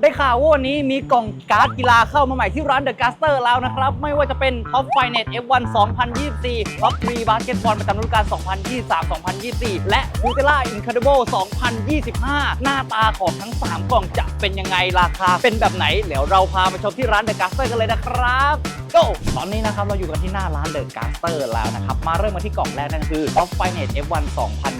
ได้ข่าวว่าวันนี้มีกล่องการ์ดกีฬาเข้ามาใหม่ที่ร้านเดอะก s สเตอร์แล้วนะครับ ไม่ว่าจะเป็น Top Finance F1 2024 Top 3 Basketball ประจำฤดูกาล 2023-2024 และ u t e l a Incredible 2025 หน้าตาของทั้ง 3 กล่องจะเป็นยังไงราคาเป็นแบบไหน เดี๋ยวเราพาไปชมที่ร้านเดอะก s สเตอร์กันเลยนะครับ go ตอนนี้นะครับเราอยู่กันที่หน้าร้านเดอะก s สเตอร์แล้วนะครับ มาเริ่มมาที่กล่องแรกนั่นคือ Top Finance F1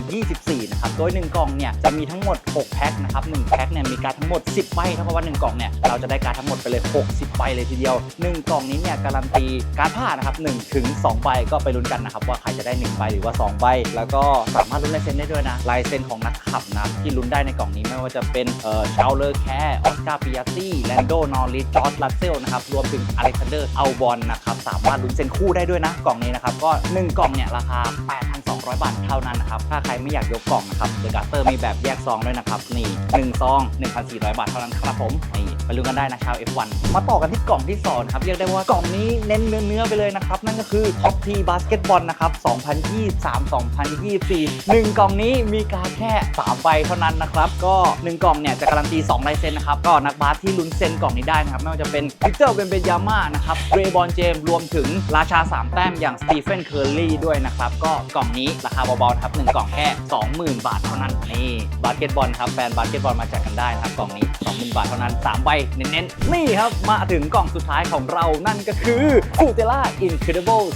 2024 นะครับ โดย 1 กล่องเนี่ยจะมีทั้งหมด 6 แพ็คนะครับ 1 แพ็คเนี่ยมีการทั้งหมด 10 ใบเท่ากับว่า 1 กล่องเนี่ยเราจะได้การทั้งหมดไปเลย 60 ใบเลยทีเดียว 1 กล่องนี้เนี่ยการันตีการผ้านะครับ1ถึง2ใบก็ไปลุ้นกันนะครับว่าใครจะได้ 1 ใบหรือว่า 2 ใบ แล้วก็สามารถลุ้นลายเซ็นได้ด้วยนะลายเซ็นของนักขับนะที่ลุ้นได้ในกล่องนี้ไม่ว่าจะเป็นเอ่อชาเลอร์แคร์ออสการ์ปิยาตี้แลนโดนอริสจอร์ดลัสเซลนะครับรวมถึงอเล็กซานเดอร์อัลบอลนะครับสามารถลุ้นเซ็นคู่ได้ด้วยนะกล่องนี้นะครับก็ 1 กล่องเนี่ยราคา 200 บาทเท่านั้นนะครับ ถ้าใครไม่อยากยกกล่องนะครับเดอะการ์เตอร์มีแบบแยกซองด้วยนะครับ นี่1ซอง 1,400 บาทเท่านั้นครับผมนี่ไปลุ้นกันได้นะชาว F1 มาต่อกันที่กล่องที่สองครับ เรียกได้ว่ากล่องนี้เน้นเนื้อเนื้อๆไปเลยนะครับ นั่นก็คือ Top T Basketball นะครับ 2023-2024 1 กล่องนี้มีการแค่3ใบเท่านั้นนะครับ ก็ 1 กล่องเนี่ยจะการันตี2ลายเซ็นนะครับก็นักบาสที่ลุ้นเซ็นกล่องนี้ได้นะครับไม่ว่าจะเป็นวิกเตอร์เบนเบนยาม่านะครับเรย์บอลเจมรวมถึงราชา 3 แต้มอย่างสตีเฟนเคอร์รีด้วยนะครับก็กล่องนี้ราคาเบาๆครับ1กล่องแค่ 20,000 บาทเท่านั้นนี่บาสเกตบอลครับแฟนบาสเกตบอลมาแจกกันได้นะครับกล่องนี้ 20,000 บาทเท่านั้น3ใบเน้นๆนี่ครับมาถึงกล่องสุดท้ายของเรานั่นก็คือฟูเตล่า Incredible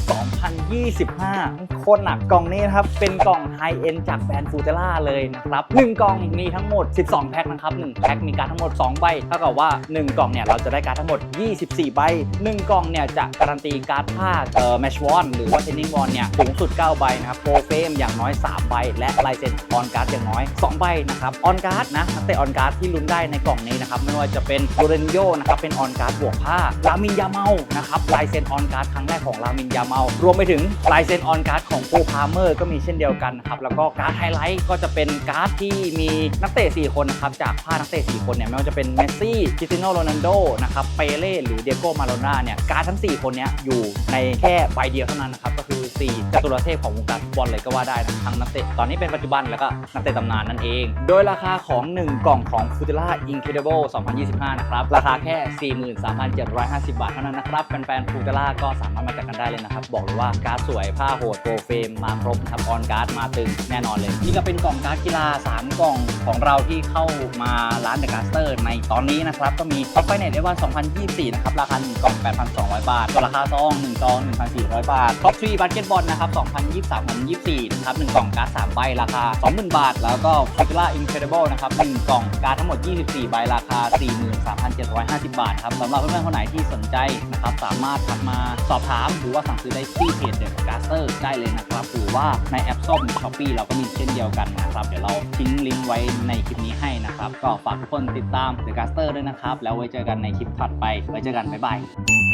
2025 คนหนักกล่องนี้นะครับ เป็นกล่องไฮเอ็นจากแบรนด์ฟูเตล่าเลยนะครับ 1 กล่องมีทั้งหมด 12 แพ็คนะครับ 1 แพ็คมีการทั้งหมด 2 ใบเท่ากับว่า 1 กล่องเนี่ย เราจะได้การทั้งหมด 24 ใบ 1 กล่องเนี่ย จะการันตีการ์ดผ้าเอ่อแมชวอนหรือว่าเทนนิงวอนเนี่ย สูงสุด 9 ใบนะครับโปรเฟมอย่างน้อย 3 ใบ และลายเซ็นออนการ์ดอย่างน้อย 2 ใบนะครับออนการ์ดนะนักเตะออนการ์ดที่ลุ้นได้ในกล่องนี้นะครับไม่ว่าจะเป็นโรเรนโยนะครับเป็นออนการ์ดบวกผ้าลามินยาเมานะครับลายเซ็นออนการ์ดครั้งแรกของลามินยาเมา รวมไปถึงลายเซ็นออนการ์ดของโปพาเมอร์ก็มีเช่นเดียวกันนะครับแล้วก็การ์ดไฮไลท์ก็จะเป็นการ์ดที่มีนักเตะ4คนนะครับจากผ้านักเตะ4คนเนี่ยไม่ว่าจะเป็นเมสซี่คริสเตียโนโรนัลโดนะครับเปเล่หรือเดียโก้มาโลน่าเนี่ยการ์ดทั้ง 4 คนเนี้ยอยู่ในแค่ใบเดียวเท่านั้นนะครับก็คือ4จตุรเทพของวงการฟุตบอลเลยก็ว่าได้นะทั้งนักเตะตอนนี้เป็นปัจจุบันแล้วก็นักเตะตำนานนั่นเอง โดยราคาของ 1 กล่องของ f u t u r a Incredible 2025 นะครับ ราคาแค่ 43,750 บาทเท่านั้นนะครับ แฟนๆ f u t u r a ก็สามารถมาจัดกันได้เลยนะครับ บอกเลยว่าการ์ดสวยผ้าโหดโปรเฟรมมาครบนะครับออนการ์ดมาตึงแน่นอนเลย นี่ก็เป็นกล่องการ์ดกีฬา 3 กล่องของเราที่เข้ามาร้านเดอะการ์สเตอร์ในตอนนี้นะครับก็มี Top Finance ได้ว่า 2024 นะครับราคา1กล่อง 8,200 บาทส่วราคาซอง1ซอง1,400 บาท Top 3 Basketball นะครับ2,220 2024 นะครับ 1 กล่องการ์ด3ใบราคา 20,000 บาท แล้วก็ f u t u r a Incredible นะครับ 1 กล่องการ์ดทั้งหมด 24 ใบราคา 43,750บาทครับสำหรับเพื่อนๆคนไหนที่สนใจนะครับสามารถทักมาสอบถาม หรือว่าสั่งซื้อได้ที่เพจ The Caster ได้เลยนะครับหรือว่าในแอปส้มช้อปปี้เราก็มีเช่นเดียวกันนะครับ เดี๋ยวเราทิ้งลิงก์ไว้ในคลิปนี้ให้นะครับ ก็ฝากทุกคนติดตาม The Caster ด้วยนะครับ แล้วไว้เจอกันในคลิปถัดไปไว้เจอกันบ๊ายบาย